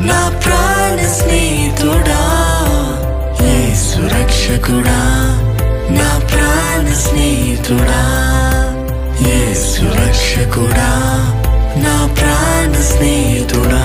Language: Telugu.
నా ప్రాణ స్నేహితుడా ఏ సురక్షకుడా? నా ప్రాణ స్నేహితుడా ఏ సురక్షకుడా? నా ప్రాణ స్నేహితుడా?